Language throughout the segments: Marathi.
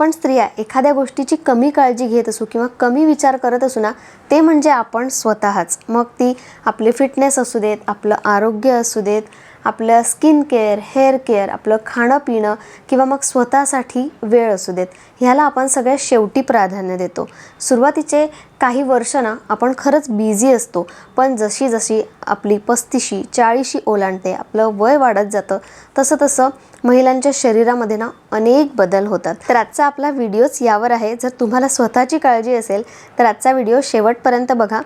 आपण स्त्रिया एखाद्या गोष्टीची कमी काळजी घेत असू किंवा कमी विचार करत असू ना ते म्हणजे आपण स्वतःच. मग ती आपली फिटनेस असू देत आपलं आरोग्य असू देत आपलं स्किन केअर हेअर केअर आपलं खाणं पिणं किंवा मग स्वतःसाठी वेळ असू देत. ह्याला आपण सगळ्यात शेवटी प्राधान्य देतो. सुरुवातीचे काही वर्ष ना आपण खरंच बिझी असतो. पण जशी जशी आपली पस्तीशी चाळीशी ओलांडते आपलं वय वाढत जातं तसं तसं महिलांच्या शरीरामध्ये ना अनेक बदल होतात. तर आजचा आपला व्हिडिओच यावर आहे. जर तुम्हाला स्वतःची काळजी असेल तर आजचा व्हिडिओ शेवटपर्यंत बघा.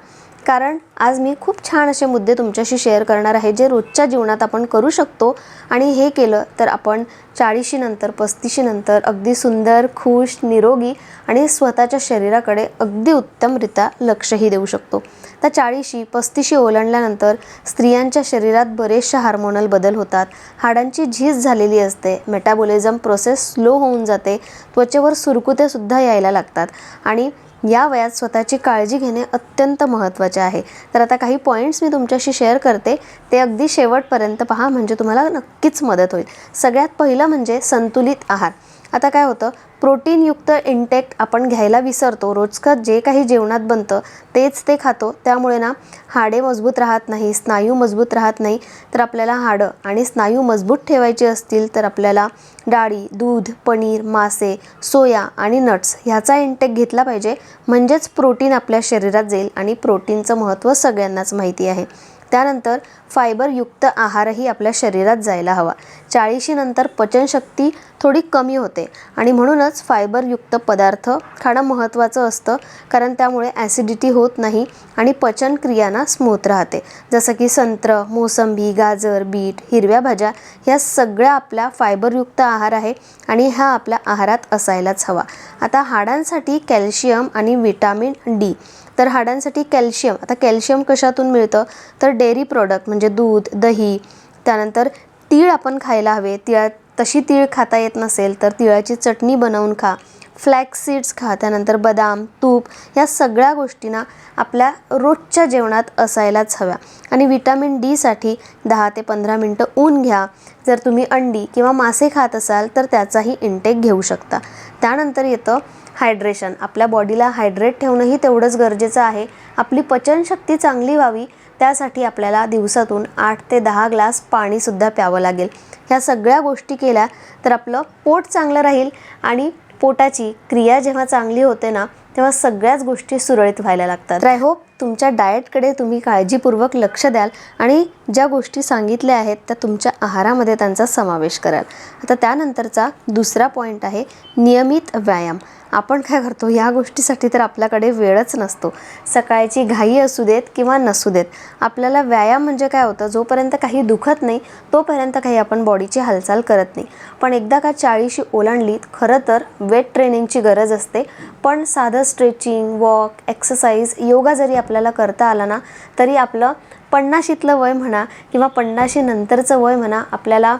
कारण आज मी खूप छान असे मुद्दे तुमच्याशी शेअर करणार आहे जे रोजच्या जीवनात आपण करू शकतो. आणि हे केलं तर आपण चाळीशी नंतर पस्तीशी नंतर अगदी सुंदर खुश निरोगी आणि स्वतःच्या शरीराकडे अगदी उत्तमरित्या लक्षही देऊ शकतो. तर चाळीशी पस्तीशी ओलांडल्यानंतर स्त्रियांच्या शरीरात बरेचशा हार्मोनल बदल होतात. हाडांची झीज झालेली असते मेटाबॉलिझम प्रोसेस स्लो होऊन जाते त्वचेवर सुरकुत्यासुद्धा यायला लागतात. आणि या वयात स्वतःची काळजी घेणे अत्यंत महत्त्वाचे आहे. तर आता काही पॉईंट्स मी तुमच्याशी शेअर करते. ते अगदी शेवटपर्यंत पहा म्हणजे तुम्हाला नक्कीच मदत होईल. सगळ्यात पहिलं म्हणजे संतुलित आहार. आता काय होतं? प्रोटीनयुक्त इंटेक आपण घ्यायला विसरतो. रोजचं जे काही जेवणात बनतं तेच ते खातो. त्यामुळे ना हाडे मजबूत राहत नाही स्नायू मजबूत राहत नाही. तर आपल्याला हाडं आणि स्नायू मजबूत ठेवायचे असतील तर आपल्याला डाळी दूध पनीर मासे सोया आणि नट्स ह्याचा इंटेक घेतला पाहिजे. म्हणजेच प्रोटीन आपल्या शरीरात जाईल आणि प्रोटीनचं महत्त्व सगळ्यांनाच माहिती आहे. त्यानंतर फायबरयुक्त आहारही आपल्या शरीरात जायला हवा. चाळीशीनंतर पचनशक्ती थोडी कमी होते आणि म्हणूनच फायबरयुक्त पदार्थ खाणं महत्त्वाचं असतं कारण त्यामुळे ॲसिडिटी होत नाही आणि पचनक्रियांना स्मूथ राहते. जसं की संत्र मोसंबी गाजर बीट हिरव्या भाज्या ह्या सगळ्या आपल्या फायबरयुक्त आहार आहे आणि हा आपल्या आहारात असायलाच हवा. आता हाडांसाठी कॅल्शियम आणि विटॅमिन डी तर हाडांसाठी कॅल्शियम. आता कॅल्शियम कशातून मिळतं? तर डेअरी प्रॉडक्ट म्हणजे दूध दही त्यानंतर तीळ आपण खायला हवे. तिळा तशी तीळ खाता येत नसेल तर तिळाची चटणी बनवून खा. फ्लॅक्स सीड्स खा. त्यानंतर बदाम तूप या सगळ्या गोष्टींना आपल्या रोजच्या जेवणात असायलाच हव्या. आणि विटॅमिन डीसाठी दहा ते पंधरा मिनटं ऊन घ्या. जर तुम्ही अंडी किंवा मासे खात असाल तर त्याचाही इंटेक घेऊ शकता. त्यानंतर येतं हायड्रेशन. आपल्या बॉडीला हायड्रेट ठेवणंही तेवढंच गरजेचं आहे. आपली पचनशक्ती चांगली व्हावी त्यासाठी आपल्याला दिवसातून आठ ते दहा ग्लास पाणीसुद्धा प्यावं लागेल. ह्या सगळ्या गोष्टी केल्या तर आपलं पोट चांगलं राहील आणि पोटाची क्रिया जेव्हा चांगली होते ना तेव्हा सगळ्याच गोष्टी सुरळीत व्हायला लागतात. तर आय होप तुमच्या डाएटकडे तुम्ही काळजीपूर्वक लक्ष द्याल आणि ज्या गोष्टी सांगितल्या आहेत त्या तुमच्या आहारामध्ये त्यांचा समावेश कराल. आता त्यानंतरचा दुसरा पॉईंट आहे नियमित व्यायाम. आपण काय करतो? या गोष्टीसाठी तर आपल्याकडे वेळच नसतो. सकाळची घाई असू देत किंवा नसू देत. आपल्याला व्यायाम म्हणजे काय होतं? जोपर्यंत काही दुखत नाही तोपर्यंत काही आपण बॉडीची हालचाल करत नाही. पण एकदा का चाळीशी ओलांडली खरं तर वेट ट्रेनिंगची गरज असते. पण साधं स्ट्रेचिंग वॉक एक्सरसाइज योगा जरी आपल्याला करता आला ना तरी आपलं पन्नाशीतलं वय म्हणा किंवा पन्नाशी नंतरचं वय म्हणा आपल्याला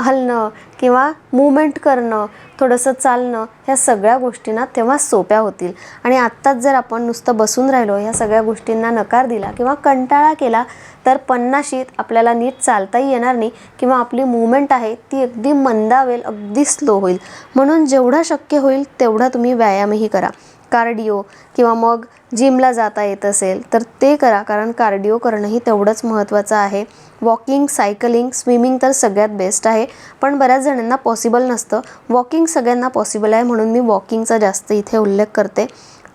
हलणं किंवा मुवमेंट करणं थोडंसं चालणं ह्या सगळ्या गोष्टींना तेव्हा सोप्या होतील. आणि आत्ताच जर आपण नुसतं बसून राहिलो ह्या सगळ्या गोष्टींना नकार दिला किंवा कंटाळा केला तर पन्नाशीत आपल्याला नीट चालताही येणार नाही किंवा आपली मुवमेंट आहे ती अगदी मंदावेल अगदी स्लो होईल. म्हणून जेवढं शक्य होईल तेवढा तुम्ही व्यायामही करा. कार्डिओ किंवा मग जिमला जाता येत असेल तर ते करा कारण कार्डिओ करणंही तेवढंच महत्त्वाचं आहे. वॉकिंग सायकलिंग स्विमिंग तर सगळ्यात बेस्ट आहे. पण बऱ्याच जणांना पॉसिबल नसतं. वॉकिंग सगळ्यांना पॉसिबल आहे म्हणून मी वॉकिंगचा जास्त इथे उल्लेख करते.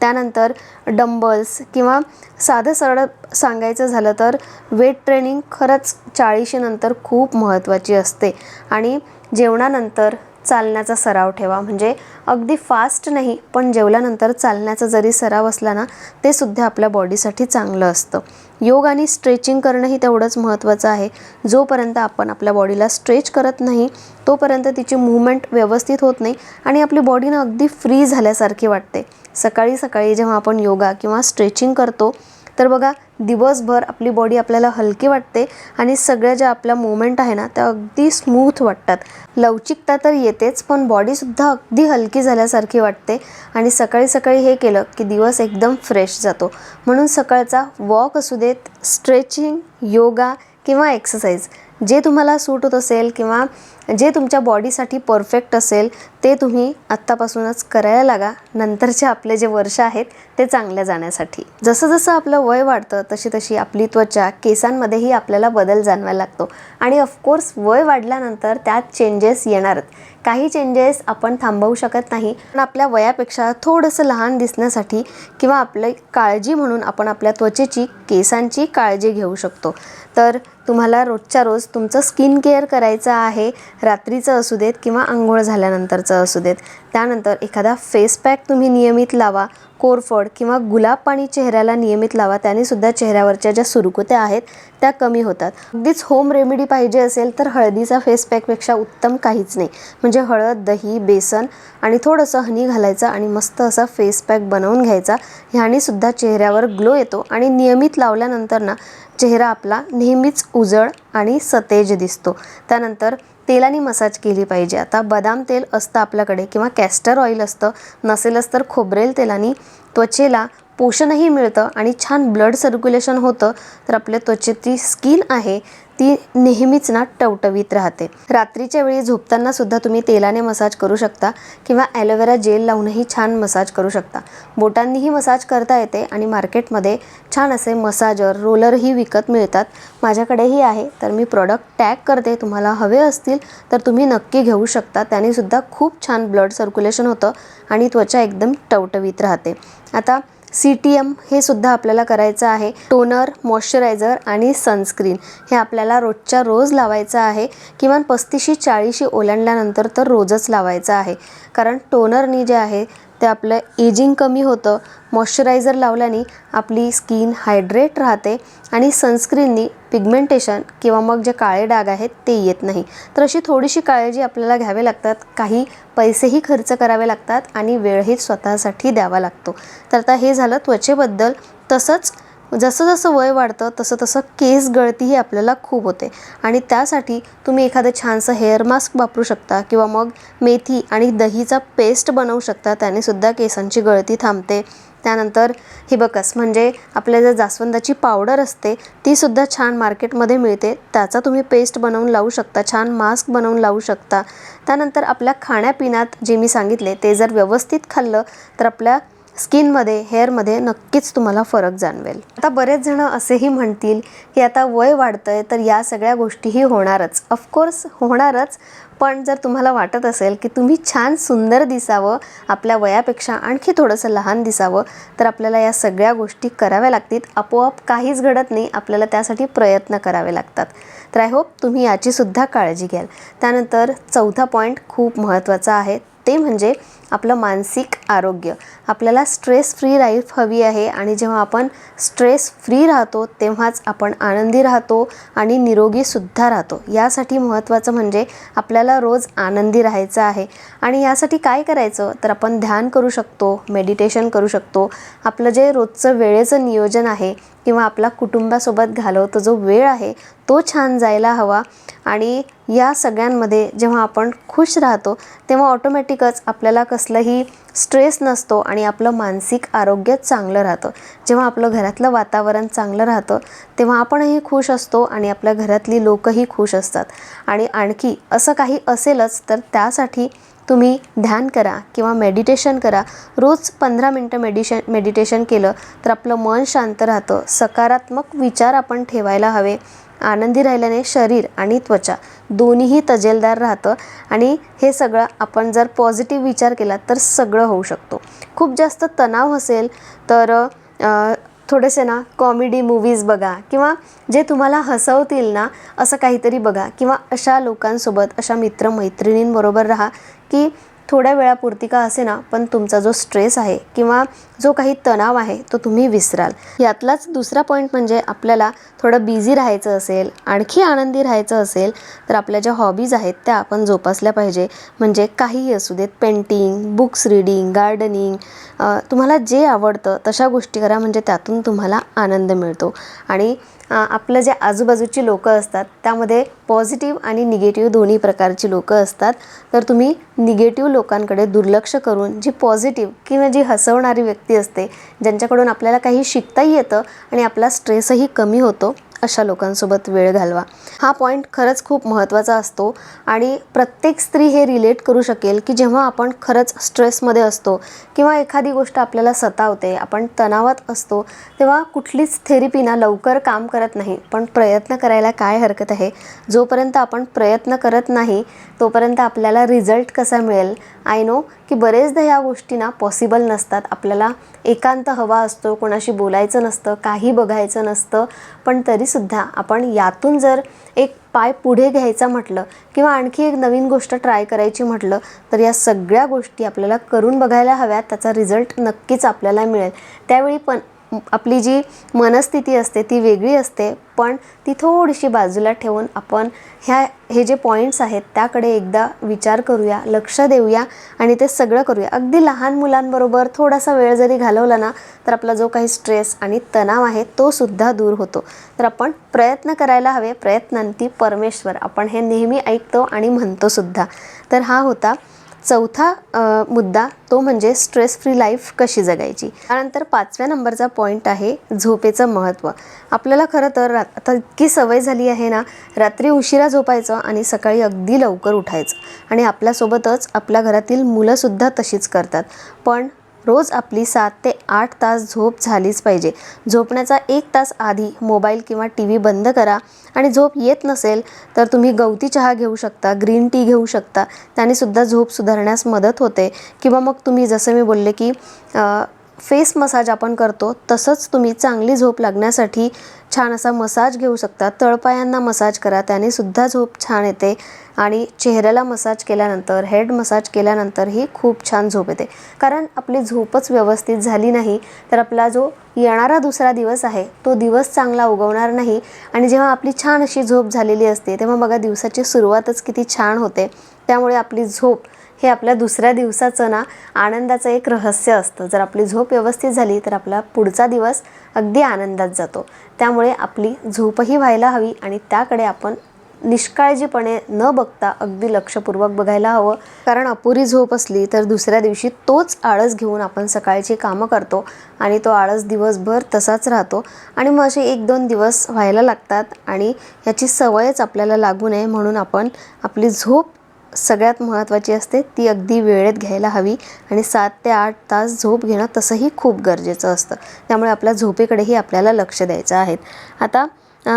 त्यानंतर डंबल्स किंवा साधं सरळ सांगायचं झालं तर वेट ट्रेनिंग खरंच चाळीशीनंतर खूप महत्त्वाची असते. आणि जेवणानंतर चालण्याचा सराव ठेवा. म्हणजे अगदी फास्ट नाही पण जेवल्यानंतर चालण्याचा जरी सराव असला ना ते सुद्धा आपल्या बॉडीसाठी चांगलं असतं. योग आणि स्ट्रेचिंग करणंही तेवढंच महत्त्वाचं आहे. जोपर्यंत आपण आपल्या बॉडीला स्ट्रेच करत नाही तोपर्यंत तिची मूवमेंट व्यवस्थित होत नाही आणि आपली बॉडीनं अगदी फ्री झाल्यासारखी वाटते. सकाळी सकाळी जेव्हा आपण योगा किंवा स्ट्रेचिंग करतो तर बघा दिवसभर आपली बॉडी आपल्याला हलकी वाटते आणि सगळ्या ज्या आपल्या मुवमेंट आहे ना त्या अगदी स्मूथ वाटतात. लवचिकता तर येतेच पण बॉडीसुद्धा अगदी हलकी झाल्यासारखी वाटते आणि सकाळी सकाळी हे केलं की दिवस एकदम फ्रेश जातो. म्हणून सकाळचा वॉक असू देत स्ट्रेचिंग योगा किंवा एक्सरसाइज जे तुम्हाला सूट होत असेल किंवा जे तुमच्या बॉडीसाठी परफेक्ट असेल ते तुम्ही आत्तापासूनच करायला लागा. नंतरचे आपले जे वर्ष आहेत ते चांगल्या जाण्यासाठी. जसं जसं आपलं वय वाढतं तशी तशी आपली त्वचा केसांमध्येही आपल्याला बदल जाणवायला लागतो. आणि ऑफकोर्स वय वाढल्यानंतर त्यात चेंजेस येणारच. काही चेंजेस आपण थांबवू शकत नाही. पण आपल्या वयापेक्षा थोडंसं लहान दिसण्यासाठी किंवा आपली काळजी म्हणून आपण आपल्या त्वचेची केसांची काळजी घेऊ शकतो. तर तुम्हाला रोजच्या रोज तुमचं स्किन केअर करायचं आहे. रात्रीचं असू देत किंवा आंघोळ झाल्यानंतरचं असू देत. त्यानंतर एखादा फेस पॅक तुम्ही नियमित लावा. कोरफड किंवा गुलाब पाणी चेहऱ्याला नियमित लावा. त्याने सुद्धा चेहऱ्यावरच्या ज्या सुरकुत्या आहेत त्या कमी होतात. अगदीच होम रेमेडी पाहिजे असेल तर हळदीचा फेस पॅकपेक्षा उत्तम काहीच नाही. म्हणजे हळद दही बेसन आणि थोडंसं हनी घालायचं आणि मस्त असा फेस पॅक बनवून घ्यायचा. ह्याने सुद्धा चेहऱ्यावर ग्लो येतो आणि नियमित लावल्यानंतर ना चेहरा आपला नेहमीच उजळ आणि सतेज दिसतो. त्यानंतर तेलाने मसाज केली पाहिजे. आता बदाम तेल असतं आपल्याकडे किंवा कॅस्टर ऑइल असतं नसेलच तर खोबरेल तेलाने त्वचेला पोषणही मिळतं आणि छान ब्लड सर्क्युलेशन होतं. तर आपल्या त्वचेची स्किन आहे ती नेहमीच ना टवटवीत राहते. रात्रीच्या वेळी झोपताना सुद्धा तुम्ही तेलाने मसाज करू शकता किंवा ॲलोवेरा जेल लावूनही छान मसाज करू शकता. बोटांनीही मसाज करता येते आणि मार्केटमध्ये छान असे मसाजर रोलरही विकत मिळतात. माझ्याकडेही आहे तर मी प्रॉडक्ट टॅग करते. तुम्हाला हवे असतील तर तुम्ही नक्की घेऊ शकता. त्याने सुद्धा खूप छान ब्लड सर्क्युलेशन होतं आणि त्वचा एकदम टवटवीत राहते. आता सी टी एम हे सुद्धा आपल्याला करायचं आहे. टोनर मॉइश्चरायझर आणि सनस्क्रीन हे आपल्याला रोजच्या रोज लावायचं आहे. किमान पस्तीसशे चाळीशी ओलांडल्यानंतर तर रोजच लावायचं आहे. कारण टोनरनी जे आहे ते आपलं एजिंग कमी होतं. मॉइश्चरायझर लावल्याने आपली स्किन हायड्रेट राहते आणि सनस्क्रीननी पिगमेंटेशन किंवा मग जे काळे डाग आहेत ते येत नाही. तर अशी थोडीशी काळजी आपल्याला घ्यावे लागतात. काही पैसेही खर्च करावे लागतात आणि वेळही स्वतःसाठी द्यावा लागतो. तर आता हे झालं त्वचेबद्दल. तसंच जसं जसं वय वाढतं तसं तसं केस गळतीही आपल्याला खूप होते. आणि त्यासाठी तुम्ही एखादं छानसं हेअर मास्क वापरू शकता किंवा मग मेथी आणि दहीचा पेस्ट बनवू शकता. त्याने सुद्धा केसांची गळती थांबते. त्यानंतर हिबकस म्हणजे आपल्या जर जास्वंदाची पावडर असते ती सुद्धा छान मार्केटमध्ये मिळते. त्याचा तुम्ही पेस्ट बनवून लावू शकता छान मास्क बनवून लावू शकता. त्यानंतर आपल्या खाण्यापिण्यात जे मी सांगितले ते जर व्यवस्थित खाल्लं तर आपल्या स्किनमध्ये हेअरमध्ये नक्कीच तुम्हाला फरक जाणवेल. आता बरेच जण असेही म्हणतील की आता वय वाढतंय तर या सगळ्या गोष्टीही होणारच. ऑफकोर्स होणारच. पण जर तुम्हाला वाटत असेल की तुम्ही छान सुंदर दिसावं आपल्या वयापेक्षा आणखी थोडंसं लहान दिसावं तर आपल्याला या सगळ्या गोष्टी कराव्या लागतील. आपोआप काहीच घडत नाही. आपल्याला त्यासाठी प्रयत्न करावे लागतात. तर आय होप तुम्ही याचीसुद्धा काळजी घ्याल. त्यानंतर चौथा पॉईंट खूप महत्त्वाचा आहे. ते म्हणजे आपलं मानसिक आरोग्य. आपल्याला स्ट्रेस फ्री लाईफ हवी आहे आणि जेव्हा आपण स्ट्रेस फ्री राहतो तेव्हाच आपण आनंदी राहतो आणि निरोगीसुद्धा राहतो. यासाठी महत्त्वाचं म्हणजे आपल्याला रोज आनंदी राहायचं आहे. आणि यासाठी काय करायचं? तर आपण ध्यान करू शकतो मेडिटेशन करू शकतो. आपलं जे रोजचं वेळेचं नियोजन आहे किंवा आपला कुटुंबासोबत घालवतो जो वेळ आहे तो छान जायला हवा. आणि या सगळ्यांमध्ये जेव्हा आपण खुश राहतो तेव्हा ऑटोमॅटिकच आपल्याला कसलंही स्ट्रेस नसतो आणि आपलं मानसिक आरोग्य चांगलं राहतं. जेव्हा आपलं घरातलं वातावरण चांगलं राहतं तेव्हा आपणही खुश असतो आणि आपल्या घरातली लोकही खुश असतात. आणि आणखी असं काही असेलच तर त्यासाठी तुम्ही ध्यान करा किंवा मेडिटेशन करा. रोज पंधरा मिनटं मेडिशन मेडिटेशन केलं तर आपलं मन शांत राहतं. सकारात्मक विचार आपण ठेवायला हवे. आनंदी राहिल्याने शरीर आणि त्वचा दोन्हीही तजेलदार राहतं आणि हे सगळं आपण जर पॉझिटिव्ह विचार केला तर सगळं होऊ शकतो. खूप जास्त तणाव असेल तर थोडेसे ना कॉमेडी मूवीज बघा किंवा जे तुम्हाला हसवतील ना असं काहीतरी बघा किंवा अशा लोकांसोबत अशा मित्रमैत्रिणींबरोबर राहा की थोड्या वेळापुरती का असे ना पण तुमचा जो स्ट्रेस आहे किंवा जो काही तणाव आहे तो तुम्ही विसराल. यातलाच दुसरा पॉईंट म्हणजे आपल्याला थोडं बिझी राहायचं असेल आणखी आनंदी राहायचं असेल तर आपल्या ज्या हॉबीज आहेत त्या आपण जोपासल्या पाहिजे. म्हणजे काहीही असू देत पेंटिंग बुक्स रीडिंग गार्डनिंग तुम्हाला जे आवडतं तशा गोष्टी करा म्हणजे त्यातून तुम्हाला आनंद मिळतो. आणि आपलं जे आजूबाजूची लोकं असतात त्यामध्ये पॉझिटिव्ह आणि निगेटिव्ह दोन्ही प्रकारची लोकं असतात. तर तुम्ही निगेटिव्ह लोकांकडे दुर्लक्ष करून जी पॉझिटिव्ह किंवा जी हसवणारी व्यक्ती असते ज्यांच्याकडून आपल्याला काही शिकताही येतं आणि आपला स्ट्रेसही कमी होतो अशा लोकांसोबत वेळ घालवा. हा पॉईंट खरंच खूप महत्त्वाचा असतो आणि प्रत्येक स्त्री हे रिलेट करू शकेल की जेव्हा आपण खरंच स्ट्रेसमध्ये असतो किंवा एखादी गोष्ट आपल्याला सतावते आपण तणावात असतो तेव्हा कुठलीच थेरपी ना लवकर काम करत नाही. पण प्रयत्न करायला काय हरकत आहे? जोपर्यंत आपण प्रयत्न करत नाही तोपर्यंत आपल्याला रिझल्ट कसा मिळेल? आय नो की बरेचदा ह्या गोष्टी ना पॉसिबल नसतात. आपल्याला एकांत हवा असतो कोणाशी बोलायचं नसतं काही बघायचं नसतं पण तरी तरीसुद्धा आपण यातून जर एक पाय पुढे घ्यायचा म्हटलं किंवा आणखी एक नवीन गोष्ट ट्राय करायची म्हटलं तर या सगळ्या गोष्टी आपल्याला करून बघायला हव्यात. त्याचा रिझल्ट नक्कीच आपल्याला मिळेल. त्यावेळी पण आपली जी मनस्थिती असते ती वेगळी असते पण ती थोडीशी बाजूला ठेवून आपण ह्या हे जे पॉईंट्स आहेत त्याकडे एकदा विचार करूया लक्ष देऊया आणि ते सगळं करूया. अगदी लहान मुलांबरोबर थोडासा वेळ जरी घालवला ना तर आपला जो काही स्ट्रेस आणि तणाव आहे तो सुद्धा दूर होतो. तर आपण प्रयत्न करायला हवे प्रयत्नांती परमेश्वर. आपण हे नेहमी ऐकतो आणि म्हणतो सुद्धा. तर हा होता चौथा मुद्दा तो म्हणजे स्ट्रेस फ्री लाईफ कशी जगायची? त्यानंतर पाचव्या नंबरचा पॉईंट आहे झोपेचं महत्त्व आपल्याला खरं तर आता इतकी सवय झाली आहे ना रात्री उशिरा झोपायचं आणि सकाळी अगदी लवकर उठायचं. आणि आपल्यासोबतच आपल्या घरातील मुलंसुद्धा तशीच करतात. पण रोज आपली सात ते आठ तास झोप झालीच पाहिजे. झोपण्याचा एक तास आधी मोबाईल किंवा टी व्ही बंद करा आणि झोप येत नसेल तर तुम्ही गवती चहा घेऊ शकता ग्रीन टी घेऊ शकता. त्याने सुद्धा झोप सुधारण्यास मदत होते. किंवा मग तुम्ही जसं मी बोलले की फेस मसाज आपण करतो तसंच तुम्ही चांगली झोप लागण्यासाठी छान असा मसाज घेऊ शकता. तळपायांना मसाज करा. त्याने सुद्धा झोप छान येते आणि चेहऱ्याला मसाज केल्यानंतर हेड मसाज केल्यानंतरही खूप छान झोप येते. कारण आपली झोपच व्यवस्थित झाली नाही तर आपला जो येणारा दुसरा दिवस आहे तो दिवस चांगला उगवणार नाही. आणि जेव्हा आपली छान अशी झोप झालेली असते तेव्हा बघा दिवसाची सुरुवातच किती छान होते. त्यामुळे आपली झोप हे आपल्या दुसऱ्या दिवसाचं ना आनंदाचं एक रहस्य असतं. जर आपली झोप व्यवस्थित झाली तर आपला पुढचा दिवस अगदी आनंदात जातो. त्यामुळे आपली झोपही व्हायला हवी आणि त्याकडे आपण निष्काळजीपणे न बघता अगदी लक्षपूर्वक बघायला हवं. कारण अपुरी झोप असली तर दुसऱ्या दिवशी तोच आळस घेऊन आपण सकाळची कामं करतो आणि तो आळस दिवसभर तसाच राहतो. आणि मग असे एक दोन दिवस व्हायला लागतात आणि याची सवयच आपल्याला लागू नये म्हणून आपण आपली झोप सगळ्यात महत्त्वाची असते ती अगदी वेळेत घ्यायला हवी आणि सात ते आठ तास झोप घेणं तसंही खूप गरजेचं असतं. त्यामुळे आपल्या झोपेकडेही आपल्याला लक्ष द्यायचं आहे. आता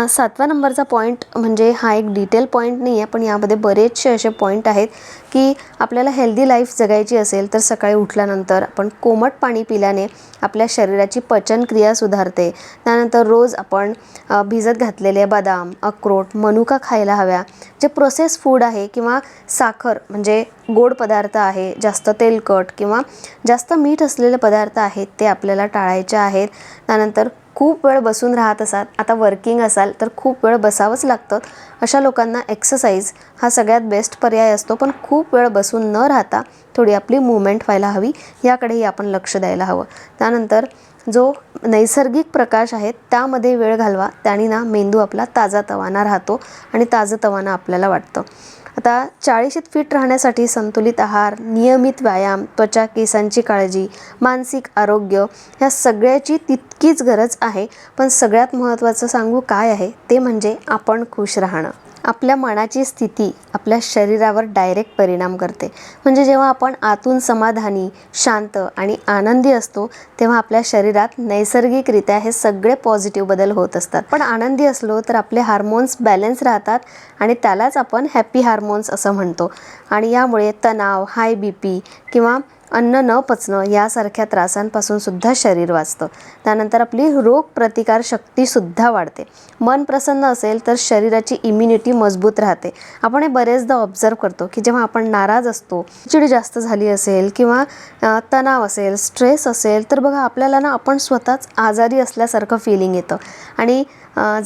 सातवा नंबरचा पॉईंट म्हणजे हा एक डिटेल पॉईंट नाही आहे पण यामध्ये बरेचसे असे पॉईंट आहेत की आपल्याला हेल्दी लाईफ जगायची असेल तर सकाळी उठल्यानंतर आपण कोमट पाणी पिल्याने आपल्या शरीराची पचनक्रिया सुधारते. त्यानंतर रोज आपण भिजत घातलेले बदाम अक्रोट मनुका खायला हव्या जे प्रोसेस फूड आहे किंवा साखर म्हणजे गोड पदार्थ आहे जास्त तेलकट किंवा जास्त मीठ असलेले पदार्थ आहेत ते आपल्याला टाळायचे आहेत. त्यानंतर खूप वेळ बसून राहत असाल आता वर्किंग असाल तर खूप वेळ बसावंच लागतं. अशा लोकांना एक्सरसाइज हा सगळ्यात बेस्ट पर्याय असतो पण खूप वेळ बसून न राहता थोडी आपली मुवमेंट व्हायला हवी याकडेही आपण लक्ष द्यायला हवं. त्यानंतर जो नैसर्गिक प्रकाश आहे त्यामध्ये वेळ घालवा. त्याने ना मेंदू आपला ताजा तवाना राहतो आणि ताजं तवाना आपल्याला वाटतं. आता चाळीशीत फिट राहण्यासाठी संतुलित आहार नियमित व्यायाम त्वचा केसांची काळजी मानसिक आरोग्य ह्या सगळ्याची तितकीच गरज आहे. पण सगळ्यात महत्त्वाचं सांगू काय आहे? ते म्हणजे आपण खुश राहणं. आपल्या मनाची स्थिती आपल्या शरीरावर डायरेक्ट परिणाम करते. म्हणजे जेव्हा आपण आतून समाधानी शांत आणि आनंदी असतो तेव्हा आपल्या शरीरात नैसर्गिकरित्या हे सगळे पॉझिटिव्ह बदल होत असतात. पण आनंदी असलो तर आपले हार्मोन्स बॅलन्स राहतात आणि त्यालाच आपण हॅपी हार्मोन्स असं म्हणतो. आणि यामुळे तणाव हाय बी पी किंवा अन्न न पचणं यासारख्या त्रासांपासून सुद्धा शरीर वाचतं. त्यानंतर आपली रोग प्रतिकार वाढते. मन प्रसन्न असेल तर शरीराची इम्युनिटी मजबूत राहते. आपण हे बरेचदा ऑब्झर्व करतो की जेव्हा आपण नाराज असतो चिड जास्त झाली असेल किंवा तणाव असेल स्ट्रेस असेल तर बघा आपल्याला ना आपण स्वतःच आजारी असल्यासारखं फिलिंग येतं. आणि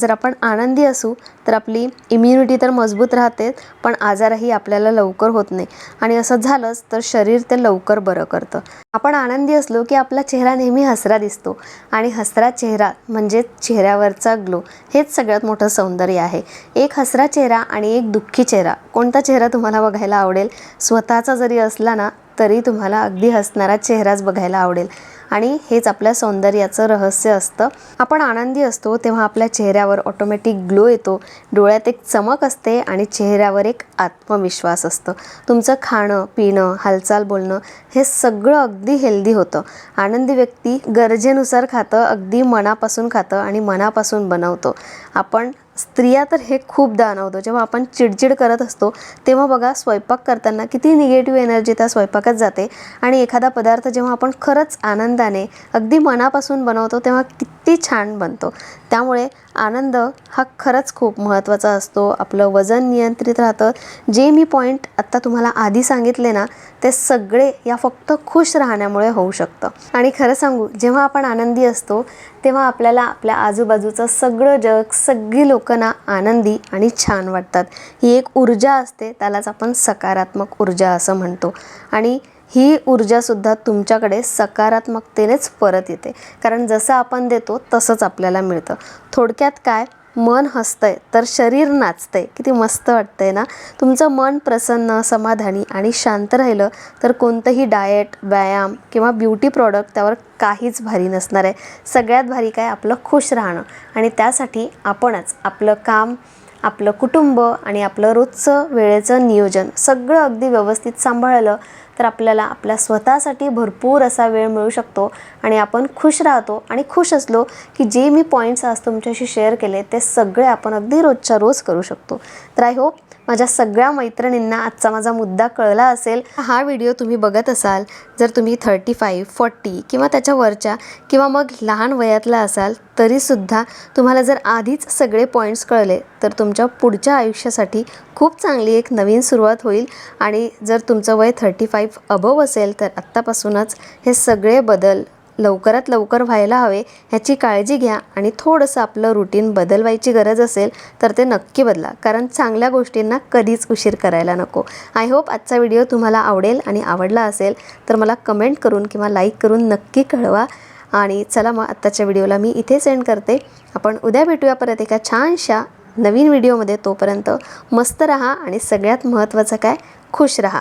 जर आपण आनंदी असू तर आपली इम्युनिटी तर मजबूत राहते पण आजारही आपल्याला लवकर होत नाही. आणि असं झालंच तर शरीर ते लवकर बरं करतं. आपण आनंदी असलो की आपला चेहरा नेहमी हसरा दिसतो. आणि हसरा चेहरा म्हणजे चेहऱ्यावरचा ग्लो हेच सगळ्यात मोठं सौंदर्य आहे. एक हसरा चेहरा आणि एक दुःखी चेहरा कोणता चेहरा तुम्हाला बघायला आवडेल? स्वतःचा जरी असला ना तरी तुम्हाला अगदी हसणारा चेहराच बघायला आवडेल. आणि हेच आपल्या सौंदर्याचं रहस्य असतं. आपण आनंदी असतो तेव्हा आपल्या चेहऱ्यावर ऑटोमॅटिक ग्लो येतो. डोळ्यात एक चमक असते आणि चेहऱ्यावर एक आत्मविश्वास असतं. तुमचं खाणं पिणं हालचाल बोलणं हे सगळं अगदी हेल्दी होतं. आनंदी व्यक्ती गरजेनुसार खातं अगदी मनापासून खातं आणि मनापासून बनवतो. आपण स्त्रिया तर हे खूप जाणवतो जेव्हा आपण चिडचिड करत असतो तेव्हा बघा स्वयंपाक करताना किती निगेटिव्ह एनर्जी त्या स्वयंपाकात जाते. आणि एखादा पदार्थ जेव्हा आपण खरंच आनंदाने अगदी मनापासून बनवतो तेव्हा किती छान बनतो. त्यामुळे आनंद हा खरंच खूप महत्त्वाचा असतो. आपलं वजन नियंत्रित राहतं. जे मी पॉईंट आत्ता तुम्हाला आधी सांगितले ना ते सगळे या फक्त खुश राहण्यामुळे होऊ शकतं. आणि खरं सांगू जेव्हा आपण आनंदी असतो तेव्हा आपल्याला आपल्या आजूबाजूचं सगळं जग सगळी लोकं ना आनंदी आणि छान वाटतात. ही एक ऊर्जा असते त्यालाच आपण सकारात्मक ऊर्जा असं म्हणतो. आणि ही ऊर्जासुद्धा तुमच्याकडे सकारात्मकतेनेच परत येते. कारण जसं आपण देतो तसंच आपल्याला मिळतं. थोडक्यात काय? मन हसतंय तर शरीर नाचतंय. किती मस्त वाटतंय ना? तुमचं मन प्रसन्न समाधानी आणि शांत राहिलं तर कोणतंही डाएट व्यायाम किंवा ब्युटी प्रॉडक्ट त्यावर काहीच भारी नसणार आहे. सगळ्यात भारी काय? आपलं खुश राहणं. आणि त्यासाठी आपणच आपलं काम आपलं कुटुंब आणि आपलं रोजचं वेळेचं नियोजन सगळं अगदी व्यवस्थित सांभाळलं तर आपल्याला आपल्या स्वतःसाठी भरपूर असा वेळ मिळू शकतो आणि आपण खुश राहतो आणि खुश असलो की जे मी पॉईंट्स आज तुमच्याशी शेअर केले ते सगळे आपण अगदी रोजच्या रोज करू शकतो. तर आय होप माझ्या सगळ्या मैत्रिणींना आजचा माझा मुद्दा कळला असेल. हा व्हिडिओ तुम्ही बघत असाल जर तुम्ही थर्टी फाईव्ह फॉर्टी किंवा त्याच्या वरच्या किंवा मग लहान वयातला असाल तरीसुद्धा तुम्हाला जर आधीच सगळे पॉईंट्स कळले तर तुमच्या पुढच्या आयुष्यासाठी खूप चांगली एक नवीन सुरुवात होईल. आणि जर तुमचं वय थर्टी फाईव्ह अबव असेल तर आत्तापासूनच हे सगळे बदल लवकरात लवकर व्हायला हवे ह्याची काळजी घ्या आणि थोडंसं आपलं रुटीन बदलवायची गरज असेल तर ते नक्की बदला. कारण चांगल्या गोष्टींना कधीच उशीर करायला नको. आय होप आजचा व्हिडिओ तुम्हाला आवडेल आणि आवडला असेल तर मला कमेंट करून किंवा लाईक करून नक्की कळवा. आणि चला मग आत्ताच्या व्हिडिओला मी इथे सेंड करते. आपण उद्या भेटूया परत एका छानशा नवीन व्हिडिओमध्ये तोपर्यंत मस्त रहा आणि सगळ्यात महत्त्वाचं काय? खुश रहा.